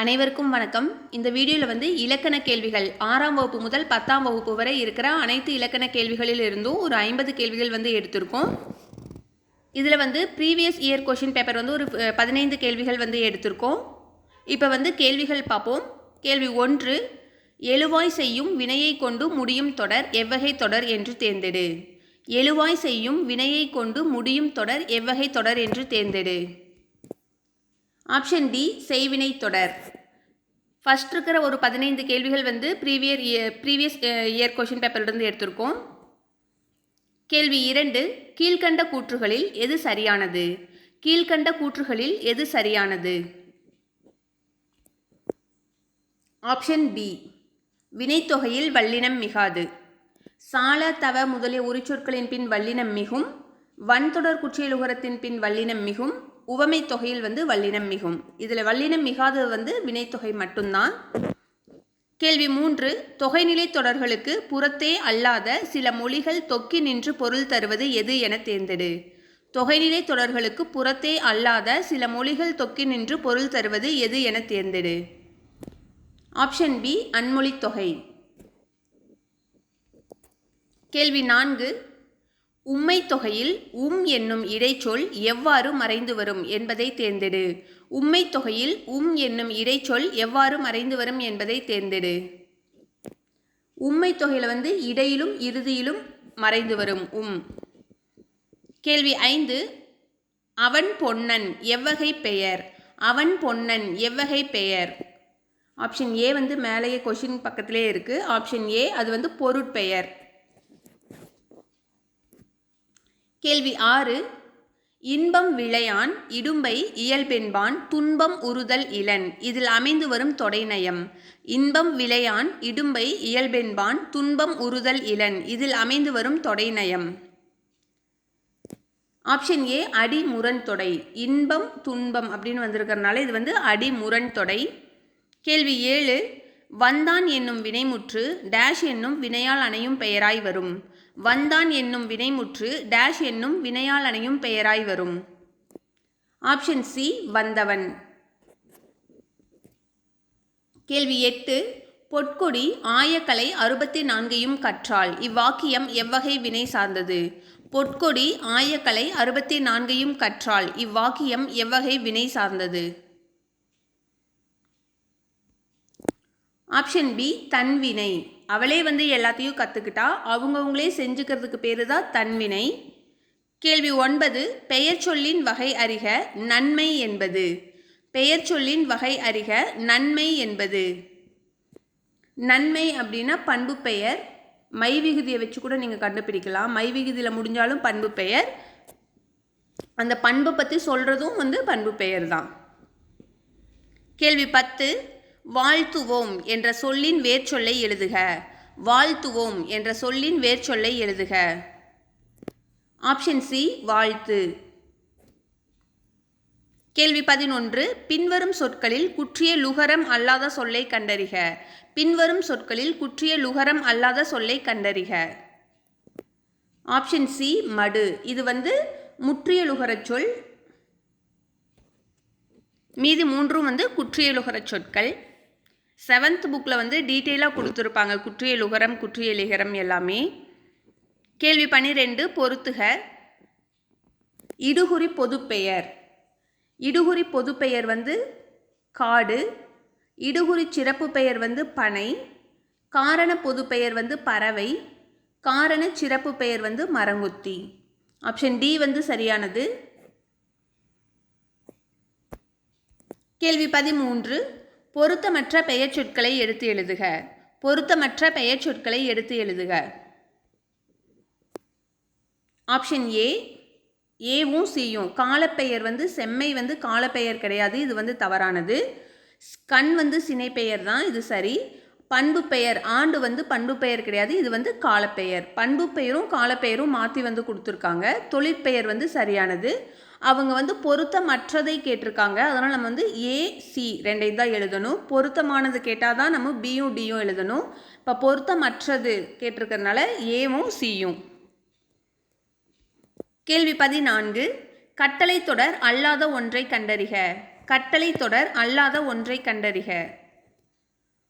அனைவருக்கும் வணக்கம். இந்த வீடியோவில் வந்து இலக்கண கேள்விகள் ஆறாம் வகுப்பு முதல் பத்தாம் வகுப்பு வரை இருக்கிற அனைத்து இலக்கண கேள்விகளில் இருந்தும் ஒரு ஐம்பது கேள்விகள் வந்து எடுத்திருக்கோம். இதில் வந்து ப்ரீவியஸ் இயர் கொஷின் பேப்பர் வந்து ஒரு பதினைந்து கேள்விகள் வந்து எடுத்திருக்கோம். இப்போ வந்து கேள்விகள் பார்ப்போம். கேள்வி ஒன்று எழுவாய் செய்யும் வினையை கொண்டு முடியும் தொடர் எவ்வகை தொடர் என்று தேர்ந்தெடு. எழுவாய் செய்யும் வினையை கொண்டு முடியும் தொடர் எவ்வகை தொடர் என்று தேர்ந்தெடு. ஆப்ஷன் டி செய்வினை தொடர். ஃபஸ்ட் இருக்கிற ஒரு பதினைந்து கேள்விகள் வந்து previous year previous year question பேப்பர்லேருந்து எடுத்திருக்கோம். கேள்வி இரண்டு கீழ்கண்ட கூற்றுகளில் எது சரியானது? கீழ்கண்ட கூற்றுகளில் எது சரியானது? ஆப்ஷன் பி வினைத்தொகையில் வல்லினம் மிகாது. சால தவ முதலிய உரிச்சொற்களின் பின் வல்லினம் மிகும். வன்தொடர் குற்றியலுகரத்தின் பின் வல்லினம் மிகும். உவமை தொகையில் வந்து வல்லினம் மிகும். இதில் வல்லினம் மிகாதது வந்து வினைத்தொகை மட்டும்தான். கேள்வி மூன்று தொகைநிலை தொடர்களுக்கு புறத்தே அல்லாத சில மொழிகள் தொக்கி நின்று பொருள் தருவது எது என தேர்ந்தெடு. தொகைநிலை தொடர்களுக்கு புறத்தே அல்லாத சில மொழிகள் தொக்கி நின்று பொருள் தருவது எது என தேர்ந்தெடு. ஆப்ஷன் பி அன்மொழித் தொகை. கேள்வி நான்கு உம்மை தொகையில் உம் என்னும் இடைச்சொல் எவ்வாறு மறைந்து வரும் என்பதை தேர்ந்தெடு. உம்மை தொகையில் உம் என்னும் இடைச்சொல் எவ்வாறு மறைந்து வரும் என்பதை தேர்ந்தெடு. உம்மை தொகையில் வந்து இடையிலும் இறுதியிலும் மறைந்து வரும் உம். கேள்வி ஐந்து. அவன் பொன்னன் எவ்வகை பெயர்? அவன் பொன்னன் எவ்வகை பெயர்? ஆப்ஷன் ஏ வந்து மேலேயே கொஷின் பக்கத்திலே இருக்குது ஆப்ஷன் ஏ அது வந்து பொருட்பெயர். கேள்வி ஆறு. இன்பம் விளையான் இடும்பை இயல்பென்பான் துன்பம் உறுதல் இளன் இதில் அமைந்து வரும் தொடைநயம். இன்பம் விளையான் இடும்பை இயல்பென்பான் துன்பம் உறுதல் இளன் இதில் அமைந்து வரும் தொடைநயம். ஆப்ஷன் ஏ அடி முரண் தொடை. இன்பம் துன்பம் அப்படின்னு வந்திருக்கறனால இது வந்து அடி முரண் தொடை. கேள்வி ஏழு வந்தான் என்னும் வினைமுற்று டேஷ் என்னும் வினையால் அணையும் பெயராய் வரும். வந்தான் என்னும் வினைமுற்று டேஷ் என்னும் வினையால் அணையும் பெயராய் வரும். ஆப்ஷன் சி வந்தவன். கேள்வி எட்டு பொற்கொடி ஆயக்கலை அறுபத்தி நான்கையும் கற்றாள். இவ்வாக்கியம் எவ்வகை வினை சார்ந்தது? பொற்கொடி ஆயக்கலை அறுபத்தி நான்கையும் கற்றாள். இவ்வாக்கியம் எவ்வகை வினை சார்ந்தது? ஆப்ஷன் பி தன்வினை. அவளே வந்து எல்லாத்தையும் கற்றுக்கிட்டா அவங்கவுங்களே செஞ்சுக்கிறதுக்கு பேர் தான் தன்வினை. கேள்வி ஒன்பது பெயர் சொல்லின் வகை அறிக நன்மை என்பது. பெயர் சொல்லின் வகை அறிக நன்மை என்பது. நன்மை அப்படின்னா பண்பு பெயர். மை விகுதியை வச்சு கூட நீங்கள் கண்டுபிடிக்கலாம். மை விகுதியில் முடிஞ்சாலும் பண்பு பெயர். அந்த பண்பை பற்றி சொல்கிறதும் வந்து பண்பு பெயர் தான். கேள்வி பத்து வாழ்த்துவோம் என்ற சொல்லின் வேர்ச்சொல்லை எழுதுக. வாழ்த்துவோம் என்ற சொல்லின் வேர்ச்சொல்லை எழுதுக. ஆப்ஷன் சி வாழ்த்து. கேள்வி பதினொன்று பின்வரும் சொற்களில் குற்றிய லுகரம் அல்லாத சொல்லை கண்டறிக. பின்வரும் சொற்களில் குற்றிய லுகரம் அல்லாத சொல்லை கண்டறிக. ஆப்ஷன் சி மடு. இது வந்து முற்றிய லுகரச் சொல். மீதி மூன்றும் வந்து குற்றியலுகர சொற்கள். செவன்த் புக்கில் வந்து டீட்டெயிலாக கொடுத்துருப்பாங்க. குற்றியலுகரம் குற்றியலிகரம் எல்லாமே. கேள்வி பன்னிரெண்டு பொறுத்துக. இடுகுறி பொதுப்பெயர் இடுகுறி பொதுப்பெயர் வந்து காடு. இடுகுறி சிறப்பு பெயர் வந்து பனை. காரண பொதுப்பெயர் வந்து பறவை. காரண சிறப்பு பெயர் வந்து மரங்குத்தி. ஆப்ஷன் டி வந்து சரியானது. கேள்வி பதிமூன்று பொருத்தமற்ற பெயர் சொற்களை எடுத்து எழுதுக. பொருத்தமற்ற பெயர் சொற்களை எடுத்து எழுதுக. ஆப்ஷன் ஏ ஏவும் சியும். காலப்பெயர் வந்து செம்மை வந்து காலப்பெயர் கிடையாது. இது வந்து தவறானது. ஸ்- கண் வந்து சினைப்பெயர் தான் இது சரி. பண்பு பெயர் ஆண்டு வந்து பண்பு பெயர் கிடையாது. இது வந்து காலப்பெயர். பண்பு பெயரும் காலப்பெயரும் மாற்றி வந்து கொடுத்துருக்காங்க. தொழிற்பெயர் வந்து சரியானது. அவங்க வந்து பொருத்தமற்றதை கேட்டிருக்காங்க. அதனால் நம்ம வந்து ஏசி ரெண்டை ரெண்டையும் தான் எழுதணும். பொருத்தமானது கேட்டால் தான் நம்ம பியும் டியும் எழுதணும். இப்போ பொருத்தமற்றது கேட்டிருக்கிறதுனால ஏவும் சியும் கேள்வி பதினான்கு. கட்டளை தொடர் அல்லாத ஒன்றை கண்டறிக. கட்டளை தொடர் அல்லாத ஒன்றை கண்டறிக.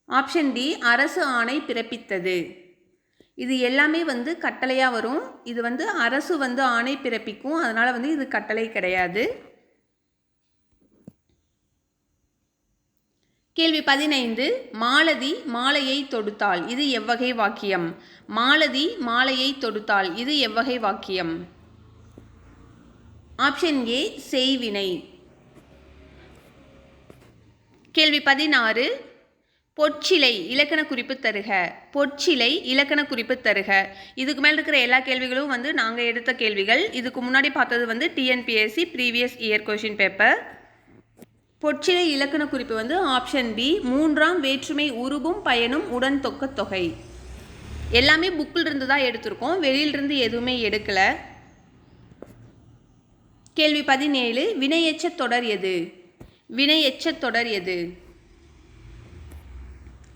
ஆப்ஷன் டி அரசு ஆணை பிறப்பித்தது. இது எல்லாமே வந்து கட்டளையாக வரும். இது வந்து அரசு வந்து ஆணை பிறப்பிக்கும். அதனால் வந்து இது கட்டளை கிடையாது. கேள்வி பதினைந்து. மாலதி மாலையை தொடுத்தாள். இது எவ்வகை வாக்கியம்? மாலதி மாலையை தொடுத்தாள். இது எவ்வகை வாக்கியம்? ஆப்ஷன் ஏ செய்வினை. கேள்வி பதினாறு. பொற்சிலை இலக்கண குறிப்பு தருக. பொற்சிலை இலக்கண குறிப்பு தருக. இதுக்கு மேலே இருக்கிற எல்லா கேள்விகளும் வந்து நாங்கள் எடுத்த கேள்விகள். இதுக்கு முன்னாடி பார்த்தது வந்து TNPSC previous year question paper பொற்சிலை இலக்கண குறிப்பு வந்து ஆப்ஷன் பி மூன்றாம் வேற்றுமை உருவும் பயனும் உடன் தொக்க தொகை. எல்லாமே புக்கில் இருந்து தான் எடுத்திருக்கோம். வெளியிலிருந்து எதுவுமே எடுக்கலை. கேள்வி பதினேழு வினையெச்ச தொடர் எது? வினையெச்ச தொடர் எது?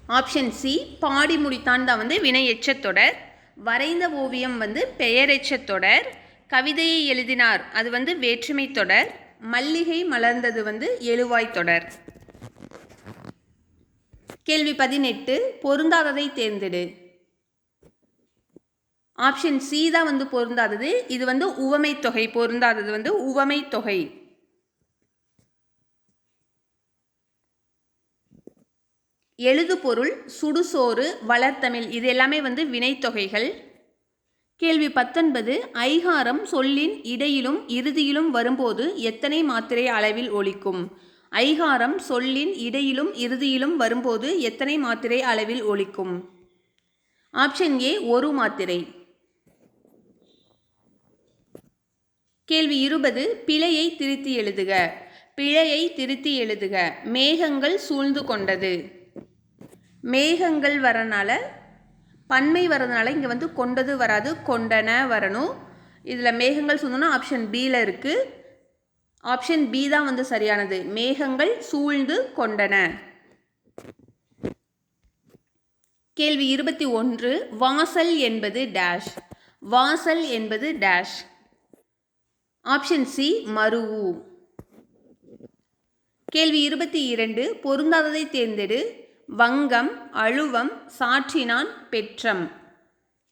ஆப்ஷன் சி பாடி முடித்தான் தான் வந்து வினை தொடர். வரைந்த ஓவியம் வந்து பெயரெச்ச தொடர். கவிதையை எழுதினார் அது வந்து வேற்றுமை தொடர். மல்லிகை மலர்ந்தது வந்து எழுவாய் தொடர். கேள்வி பதினெட்டு பொருந்தாததை தேர்ந்தெடு. ஆப்ஷன் சி தான் வந்து பொருந்தாதது. இது வந்து உவமை தொகை பொருந்தாதது வந்து உவமை தொகை. எழுதுபொருள் சுடுசோறு வளர்த்தமிழ் இது எல்லாமே வந்து வினைத்தொகைகள். கேள்வி பத்தொன்பது ஐகாரம் சொல்லின் இடையிலும் இறுதியிலும் வரும்போது எத்தனை மாத்திரை அளவில் ஒலிக்கும் ஐகாரம் சொல்லின் இடையிலும் இறுதியிலும் வரும்போது எத்தனை மாத்திரை அளவில் ஒலிக்கும் ஆப்ஷன் ஏ ஒரு மாத்திரை. கேள்வி இருபது பிழையை திருத்தி எழுதுக. பிழையை திருத்தி எழுதுக. மேகங்கள் சூழ்ந்து கொண்டது. மேகங்கள் வரனால பன்மை வரதுனால இங்கே வந்து கொண்டது வராது கொண்டன வரணும். இதில் மேகங்கள் சூழ்ந்துனா ஆப்ஷன் பியில் இருக்குது ஆப்ஷன் பி தான் வந்து சரியானது. மேகங்கள் சூழ்ந்து கொண்டன. கேள்வி இருபத்தி ஒன்று. வாசல் என்பது டேஷ் வாசல் என்பது டேஷ் ஆப்ஷன் சி மருவு. கேள்வி இருபத்தி இரண்டு. பொருந்தாததை தேர்ந்தெடு. வங்கம் அழுவம் சாற்றினான் பெற்றம்.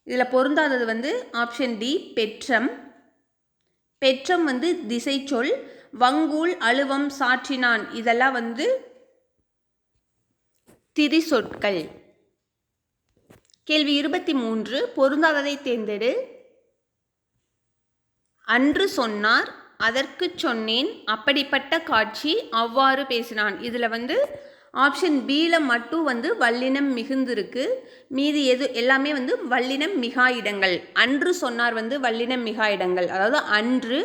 இதில் பொருந்தாதது வந்து ஆப்ஷன் டி பெற்றம். பெற்றம் வந்து திசை சொல் வங்கூல் அழுவம் சாற்றினான். இதெல்லாம் வந்து திரிசொற்கள். கேள்வி இருபத்தி மூன்று பொருந்தாததை தேர்ந்தெடு. அன்று சொன்னார் அதற்கு சொன்னேன் அப்படிப்பட்ட காட்சி அவ்வாறு பேசினான். இதில் வந்து ஆப்ஷன் பியில் மட்டும் வந்து வல்லினம் மிகுந்திருக்கு. மீதி எது எல்லாமே வந்து வல்லினம் மிகா இடங்கள். அன்று சொன்னார் வந்து வல்லினம் மிகா இடங்கள். அதாவது அன்று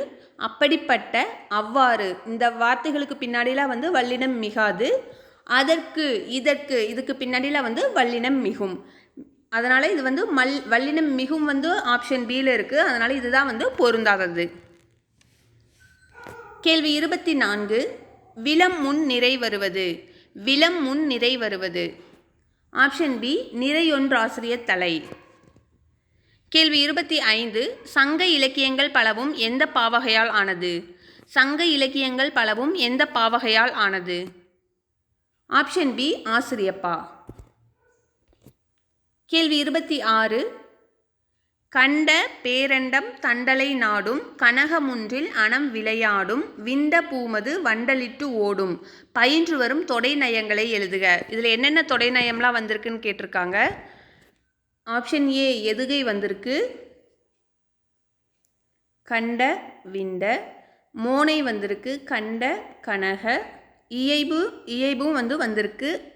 அப்படிப்பட்ட அவ்வாறு. இந்த வார்த்தைகளுக்கு பின்னாடிலாம் வந்து வல்லினம் மிகாது. அதற்கு இதற்கு இதுக்கு பின்னாடியில் வந்து வல்லினம் மிகும். அதனால் இது வந்து மல் வல்லினம் மிகும் வந்து ஆப்ஷன் பியில் இருக்குது அதனால் இதுதான் வந்து பொருந்தாதது. கேள்வி இருபத்தி நான்கு. விலம் முன் நிறை வருவது விலம் முன் நிறை வருவது. ஆப்ஷன் பி நிறையொன்றாசிரியர் தலை. கேள்வி இருபத்தி ஐந்து சங்க இலக்கியங்கள் பலவும் எந்த பாவகையால் ஆனது? சங்க இலக்கியங்கள் பலவும் எந்த பாவகையால் ஆனது? ஆப்ஷன் பி ஆசிரியப்பா. கேள்வி இருபத்தி ஆறு கண்ட பேரண்டம் தண்டலை நாடும் கனகமுன்றில் அனம் விளையாடும் விண்ட பூமது வண்டலிட்டு ஓடும். பயின்று வரும் தொடை நயங்களை எழுதுக. இதில் என்னென்ன தொடை நயம்லாம் வந்திருக்குன்னு கேட்டிருக்காங்க? ஆப்ஷன் ஏ எதுகை வந்திருக்கு? கண்ட விண்ட. மோனை வந்திருக்கு கண்ட கனக. இயைபு இயைபும் வந்து வந்திருக்கு.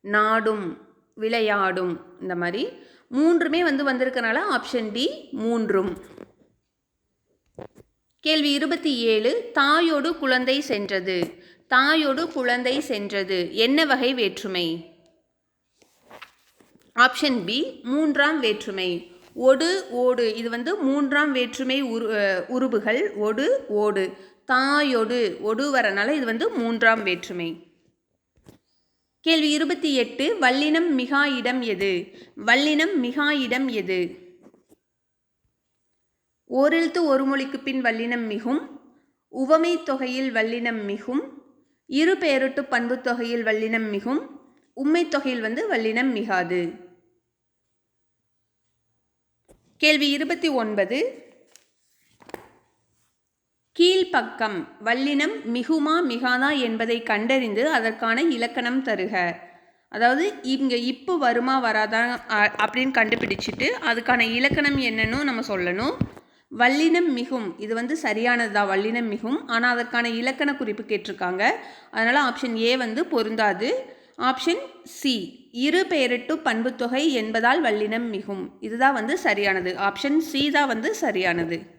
நாடும் விளையாடும். இந்த மாதிரி. மூன்றுமே வந்து வந்திருக்கனால ஆப்ஷன் டி மூன்றும். கேள்வி இருபத்தி ஏழு தாயோடு குழந்தை சென்றது. தாயோடு குழந்தை சென்றது. என்ன வகை வேற்றுமை? ஆப்ஷன் பி மூன்றாம் வேற்றுமை. ஒடு ஓடு. இது வந்து மூன்றாம் வேற்றுமை உரு உருபுகள். ஒடு ஓடு. தாயொடு ஒடு வரனால இது வந்து மூன்றாம் வேற்றுமை. கேள்வி இருபத்தி எட்டு வல்லினம் மிகா இடம் எது? வல்லினம் மிகா இடம் எது? ஓரெழுத்து ஒரு மொழிக்கு பின் வல்லினம் மிகும் உவமை தொகையில் வல்லினம் மிகும் இரு பெயரொட்டு பண்பு தொகையில் வல்லினம் மிகும் உண்மை தொகையில் வந்து வல்லினம் மிகாது. கேள்வி இருபத்தி ஒன்பது கீழ்ப்பக்கம் வல்லினம் மிகுமா மிகாதா என்பதை கண்டறிந்து அதற்கான இலக்கணம் தருக. அதாவது இங்கே இப்போ வருமா வராதா அ- அப்படின்னு கண்டுபிடிச்சிட்டு அதுக்கான இலக்கணம் என்னன்னு நம்ம சொல்லணும். வல்லினம் மிகும் இது வந்து சரியானது தான் வல்லினம் மிகும். ஆனால் அதற்கான இலக்கண குறிப்பு கேட்டிருக்காங்க. அதனால் ஆப்ஷன் ஏ வந்து பொருந்தாது. ஆப்ஷன் சி இரு பெயரிட்டு பண்புத்தொகை என்பதால் வல்லினம் மிகும். இதுதான் வந்து சரியானது. ஆப்ஷன் சி தான் வந்து சரியானது.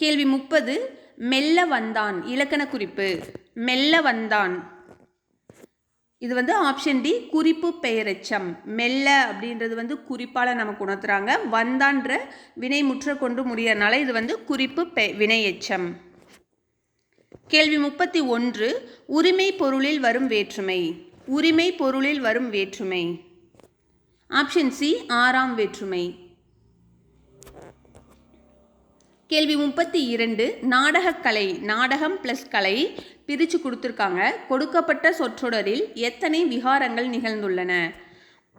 கேள்வி முப்பது மெல்ல வந்தான். இலக்கண குறிப்பு. மெல்ல வந்தான். இது வந்து ஆப்ஷன் டி குறிப்பு பெயரெச்சம். மெல்ல அப்படின்றது வந்து குறிப்பால் நமக்கு உணர்த்துறாங்க. வந்தான்ற வினை முற்ற கொண்டு முடியறனால இது வந்து குறிப்பு பெ வினையெச்சம். கேள்வி முப்பத்தி ஒன்று உரிமை பொருளில் வரும் வேற்றுமை. உரிமை பொருளில் வரும் வேற்றுமை. ஆப்ஷன் சி ஆறாம் வேற்றுமை. கேள்வி முப்பத்தி இரண்டு நாடகக்கலை நாடகம் ப்ளஸ் கலை பிரித்து கொடுத்துருக்காங்க. கொடுக்கப்பட்ட சொற்றொடரில் எத்தனை விகாரங்கள் நிகழ்ந்துள்ளன?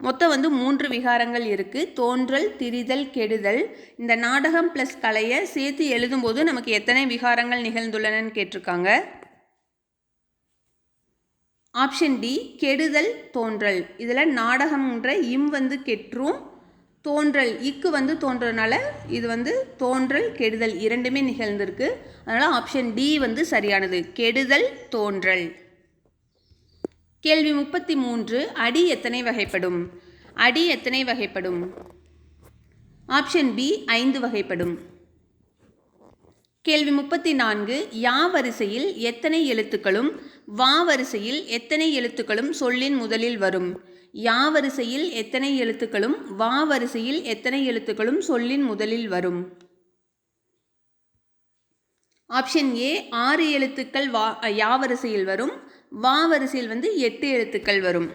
மொத்தம் வந்து மூன்று விகாரங்கள் இருக்குது தோன்றல் திரிதல் கெடுதல். இந்த நாடகம் ப்ளஸ் கலையை சேர்த்து எழுதும்போது நமக்கு எத்தனை விகாரங்கள் நிகழ்ந்துள்ளனன்னு கேட்டிருக்காங்க. ஆப்ஷன் டி கெடுதல் தோன்றல். இதில் நாடகம்ன்ற இம் வந்து கெற்றும் தோன்றல் இக்கு வந்து தோன்றதுனால இது வந்து தோன்றல் கெடுதல் இரண்டுமே நிகழ்ந்திருக்கு. அதனால் ஆப்ஷன் டி வந்து சரியானது. கெடுதல் தோன்றல். கேள்வி முப்பத்தி மூன்று அடி எத்தனை வகைப்படும்? அடி எத்தனை வகைப்படும்? ஆப்ஷன் பி ஐந்து வகைப்படும். கேள்வி முப்பத்தி நான்கு யா வரிசையில் எத்தனை எழுத்துக்களும் வா வரிசையில் எத்தனை எழுத்துக்களும் சொல்லின் முதலில் வரும்? யா வரிசையில் எத்தனை எழுத்துக்களும் வா வரிசையில் எத்தனை எழுத்துக்களும் சொல்லின் முதலில் வரும்? ஆப்ஷன் ஏ ஆறு எழுத்துக்கள் வா யா வரிசையில் வரும். வா வரிசையில் வந்து எட்டு எழுத்துக்கள் வரும்.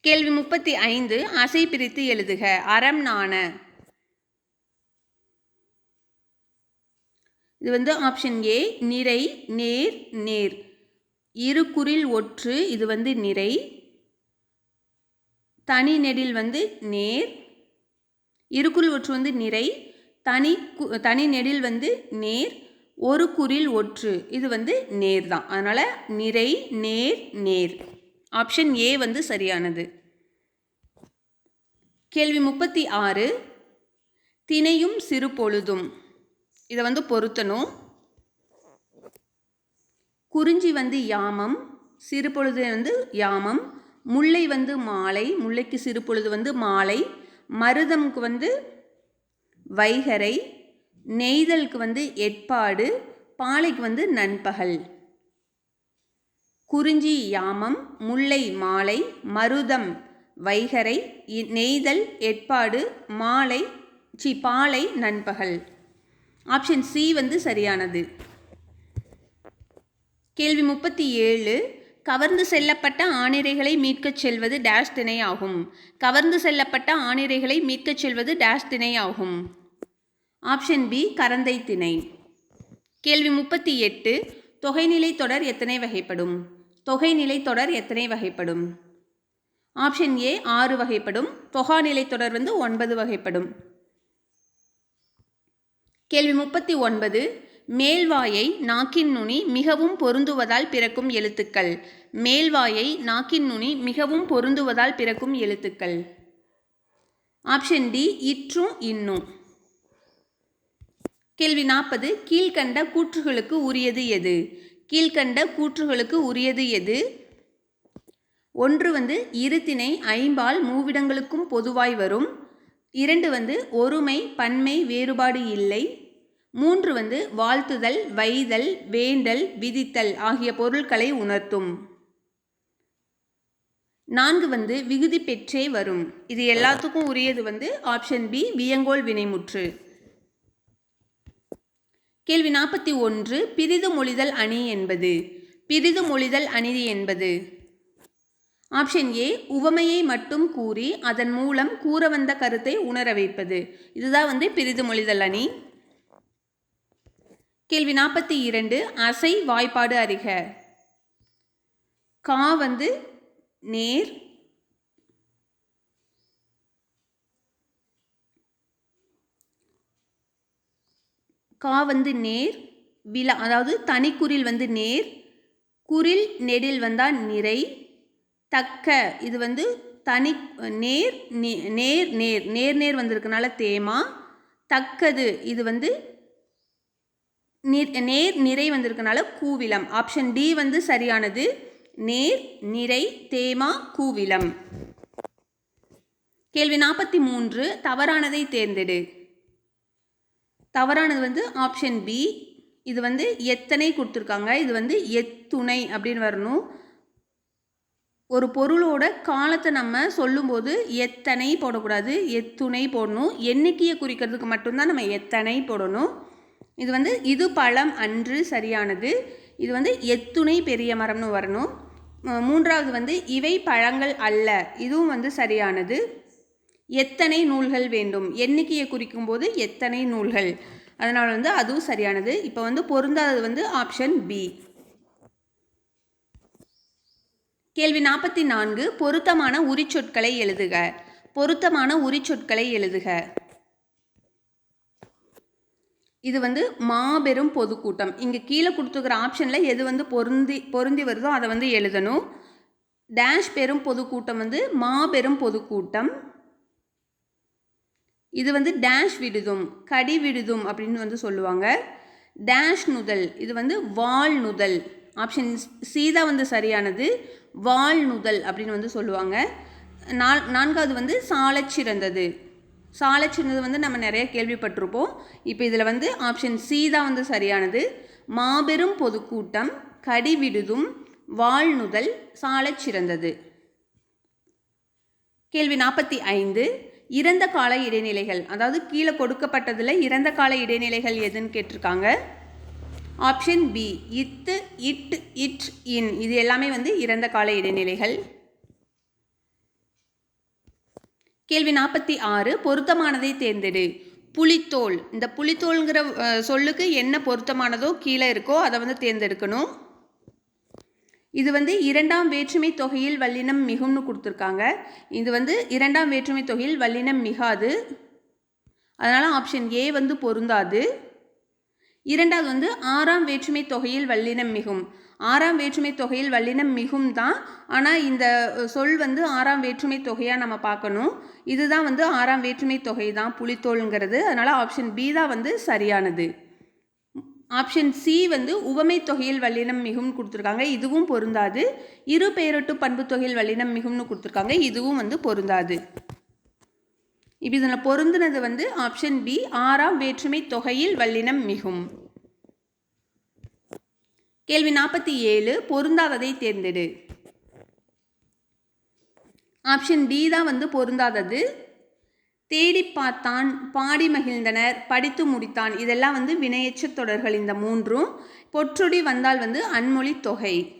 கேள்வி முப்பத்தி ஐந்து அசை பிரித்து எழுதுக. அறம் நாண இது வந்து ஆப்ஷன் ஏ நிறை நேர் நேர். இரு குறில் ஒற்று இது வந்து நிறை. தனி நெடில் வந்து நேர். இருக்குறில் ஒற்று வந்து நிறை. தனி கு தனி நெடில் வந்து நேர். ஒரு குறில் ஒற்று இது வந்து நேர் தான். அதனால் நிறை நேர் நேர். ஆப்ஷன் ஏ வந்து சரியானது. கேள்வி முப்பத்தி ஆறு. தினையும் சிறு பொழுதும். இதை வந்து பொருத்தணும். குறிஞ்சி வந்து யாமம் சிறுபொழுது வந்து யாமம் முல்லை வந்து மாலை முல்லைக்கு சிறுபொழுது வந்து மாலை மருதம்க்கு வந்து வைகரை நெய்தலுக்கு வந்து எட்பாடு பாலைக்கு வந்து நண்பகல். குறிஞ்சி யாமம் முல்லை மாலை மருதம் வைகரை நெய்தல் எட்பாடு மாலை சி பாலை நண்பகல். ஆப்ஷன் சி வந்து சரியானது. கேள்வி முப்பத்தி ஏழு கவர்ந்து செல்லப்பட்ட ஆணிரைகளை மீட்கச் செல்வது டேஷ் திணை ஆகும் கவர்ந்து செல்லப்பட்ட ஆணிரைகளை மீட்கச் செல்வது டேஷ் திணை ஆகும் ஆப்ஷன் பி கரந்தை திணை. கேள்வி முப்பத்தி எட்டு தொகைநிலை தொடர் எத்தனை வகைப்படும்? தொகைநிலை தொடர் எத்தனை வகைப்படும்? ஆப்ஷன் ஏ ஆறு வகைப்படும். தொகாநிலை தொடர் வந்து ஒன்பது வகைப்படும். கேள்வி முப்பத்தி ஒன்பது மேல்வாயை நாக்கின் நுனி மிகவும் பொருந்துவதால் பிறக்கும் எழுத்துக்கள். மேல்வாயை நாக்கின் நுனி மிகவும் பொருந்துவதால் பிறக்கும் எழுத்துக்கள். ஆப்ஷன் டி இற்றும் இன்னும். கேள்வி நாற்பது கீழ்கண்ட கூற்றுகளுக்கு உரியது எது? கீழ்கண்ட கூற்றுகளுக்கு உரியது எது? ஒன்று வந்து இருத்தினை ஐம்பால் மூவிடங்களுக்கும் பொதுவாய் வரும். இரண்டு வந்து ஒருமை பன்மை வேறுபாடு இல்லை. மூன்று வந்து வாழ்த்துதல் வைதல் வேண்டல் விதித்தல் ஆகிய பொருட்களை உணர்த்தும். நான்கு வந்து விகுதி பெற்றே வரும். இது எல்லாத்துக்கும் உரியது வந்து ஆப்ஷன் பி வியங்கோல் வினைமுற்று. கேள்வி நாற்பத்தி ஒன்று பிரிது மொழிதல் அணி என்பது? பிரிது மொழிதல் அணி என்பது? ஆப்ஷன் ஏ உவமையை மட்டும் கூறி அதன் மூலம் கூற வந்த கருத்தை உணர வைப்பது. இதுதான் வந்து பிரிது மொழிதல் அணி. கேள்வி நாற்பத்தி இரண்டு அசை வாய்ப்பாடு அறிக. கா வந்து நேர். கா வந்து நேர் விலா அதாவது தனிக்குறில் வந்து நேர் குரில் நெடில் வந்தால் நிறை. தக்க இது வந்து தனி நேர் நே- நேர் நேர் நேர் நேர் வந்திருக்கனால தேமா. தக்கது இது வந்து நிர் நேர் நிறை வந்திருக்கனால கூவிலம். ஆப்ஷன் டி வந்து சரியானது. நேர் நிறை தேமா கூவிலம். கேள்வி நாற்பத்தி மூன்று. தவறானதை தேர்ந்தெடு. தவறானது வந்து ஆப்ஷன் பி இது வந்து எத்தனை கொடுத்துருக்காங்க? இது வந்து எத்துணை அப்படின்னு வரணும். ஒரு பொருளோட காலத்தை நம்ம சொல்லும்போது எத்தனை போடக்கூடாது? எத்துணை போடணும். எண்ணிக்கையை குறிக்கிறதுக்கு மட்டும்தான் நம்ம எத்தனை போடணும். இது வந்து இது பழம் அன்று சரியானது. இது வந்து எத்துணை பெரிய மரம்னு வரணும். மூன்றாவது வந்து இவை பழங்கள் அல்ல இதுவும் வந்து சரியானது. எத்தனை நூல்கள் வேண்டும்? எண்ணிக்கையை குறிக்கும் போது எத்தனை நூல்கள்? அதனால் வந்து அதுவும் சரியானது. இப்போ வந்து பொருந்தாதது வந்து ஆப்ஷன் பி கேள்வி நாற்பத்தி நான்கு பொருத்தமான உரிச்சொற்களை எழுதுக. பொருத்தமான உரிச்சொற்களை எழுதுக. இது வந்து மாபெரும் பொதுக்கூட்டம். இங்கே கீழே கொடுத்துருக்குற ஆப்ஷனில் எது வந்து பொருந்தி பொருந்தி வருதோ அதை வந்து எழுதணும். டேஷ் பெரும் பொதுக்கூட்டம் வந்து மாபெரும் பொதுக்கூட்டம். இது வந்து டேஷ் விடுதும் கடி விடுதும் அப்படின்னு வந்து சொல்லுவாங்க. டேஷ் நுதல் இது வந்து வால் நுதல். ஆப்ஷன் சி தான் வந்து சரியானது. வால் நுதல் அப்படின்னு வந்து சொல்லுவாங்க. நால் நான்காவது வந்து சாலச் சாலை சின்னது சிறந்தது வந்து நம்ம நிறைய கேள்விப்பட்டிருப்போம். இப்போ இதில் வந்து ஆப்ஷன் சி தான் வந்து சரியானது. மாபெரும் பொதுக்கூட்டம் கடி விடுதும் சாலை சிறந்தது. கேள்வி நாற்பத்தி ஐந்து. இறந்த கால இடைநிலைகள் அதாவது கீழே கொடுக்கப்பட்டதில் இறந்த கால இடைநிலைகள் எதுன்னு கேட்டிருக்காங்க. ஆப்ஷன் பி இத்து இட் இட் இன் இது எல்லாமே வந்து இறந்த கால இடைநிலைகள். கேள்வி நாற்பத்தி ஆறு பொருத்தமானதை தேர்ந்தெடு. புலித்தோல். இந்த புலித்தோல்ங்கிற சொல்லுக்கு என்ன பொருத்தமானதோ கீழே இருக்கோ அதை வந்து தேர்ந்தெடுக்கணும். இது வந்து இரண்டாம் வேற்றுமை தொகையில் வல்லினம் மிகும்னு கொடுத்துருக்காங்க. இது வந்து இரண்டாம் வேற்றுமை தொகையில் வல்லினம் மிகாது. அதனால் ஆப்ஷன் ஏ வந்து பொருந்தாது. இரண்டாவது வந்து ஆறாம் வேற்றுமை தொகையில் வல்லினம் மிகும். ஆறாம் வேற்றுமை தொகையில் வல்லினம் மிகும் தான். ஆனால் இந்த சொல் வந்து ஆறாம் வேற்றுமை தொகையாக நம்ம பார்க்கணும். இதுதான் வந்து ஆறாம் வேற்றுமை தொகை தான் புலித்தோல்ங்கிறது அதனால் ஆப்ஷன் பி தான் வந்து சரியானது. ஆப்ஷன் சி வந்து உவமை தொகையில் வல்லினம் மிகும்னு கொடுத்துருக்காங்க இதுவும் பொருந்தாது. இரு பெயரொட்டு பண்பு தொகையில் வல்லினம் மிகும்னு கொடுத்துருக்காங்க இதுவும் வந்து பொருந்தாது. இப்போ இதில் பொருந்தினது வந்து ஆப்ஷன் பி ஆறாம் வேற்றுமை தொகையில் வல்லினம் மிகும். கேள்வி நாற்பத்தி ஏழு பொருந்தாததை தேர்ந்தெடு. ஆப்ஷன் டி தான் வந்து பொருந்தாதது. தேடி பார்த்தான் பாடி மகிழ்ந்தனர் படித்து முடித்தான். இதெல்லாம் வந்து வினையெச்ச தொடர்கள் இந்த மூன்றும். பொற்றொடி வந்தால் வந்து அன்மொழி தொகை.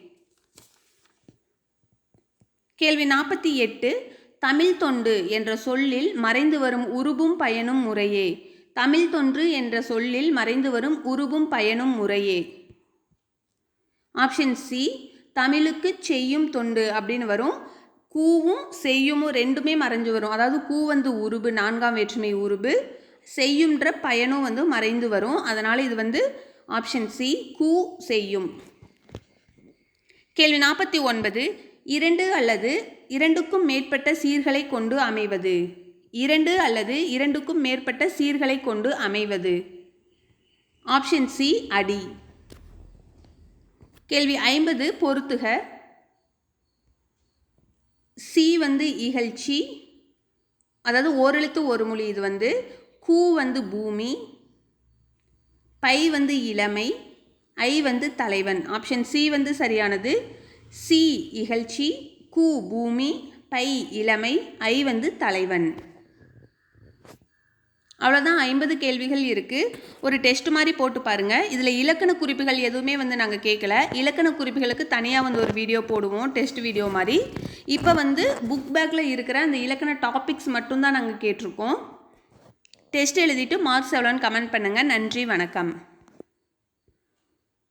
கேள்வி நாற்பத்தி எட்டு தமிழ் தொண்டு என்ற சொல்லில் மறைந்து வரும் உருபும் பயனும் முறையே. தமிழ் தொன்று என்ற சொல்லில் மறைந்து வரும் உருபும் பயனும் முறையே. ஆப்ஷன் சி தமிழுக்கு செய்யும் தொண்டு அப்படின்னு வரும். கூவும் செய்யுமும் ரெண்டுமே மறைஞ்சு வரும். அதாவது கூ வந்து உருபு நான்காம் வேற்றுமை உருபு. செய்யுன்ற பயனும் வந்து மறைந்து வரும். அதனால் இது வந்து ஆப்ஷன் சி கூ செய்யும். கேள்வி நாற்பத்தி ஒன்பது. இரண்டு அல்லது இரண்டுக்கும் மேற்பட்ட சீர்களை கொண்டு அமைவது. இரண்டு அல்லது இரண்டுக்கும் மேற்பட்ட சீர்களை கொண்டு அமைவது. ஆப்ஷன் சி அடி. கேள்வி ஐம்பது பொறுத்துக. சி வந்து இகழ்ச்சி அதாவது ஓரெழுத்து ஒரு மொழி இது வந்து. கூ வந்து பூமி பை வந்து இளமை ஐ வந்து தலைவன். ஆப்ஷன் சி வந்து சரியானது. சி இகழ்ச்சி கூ பூமி பை இளமை ஐ வந்து தலைவன். அவ்வளோதான் ஐம்பது கேள்விகள் இருக்குது ஒரு டெஸ்ட் மாதிரி போட்டு பாருங்கள் இதில் இலக்கண குறிப்புகள் எதுவுமே வந்து நாங்கள் கேட்கல இலக்கண குறிப்புகளுக்கு தனியாக வந்து ஒரு வீடியோ போடுவோம் டெஸ்ட் வீடியோ மாதிரி. இப்போ வந்து புக் பேக்கில் இருக்கிற அந்த இலக்கண டாபிக்ஸ் மட்டும்தான் நாங்கள் கேட்டிருக்கோம். டெஸ்ட் எழுதிட்டு மார்க்ஸ் எவ்வளோன்னு கமெண்ட் பண்ணுங்கள் நன்றி வணக்கம்.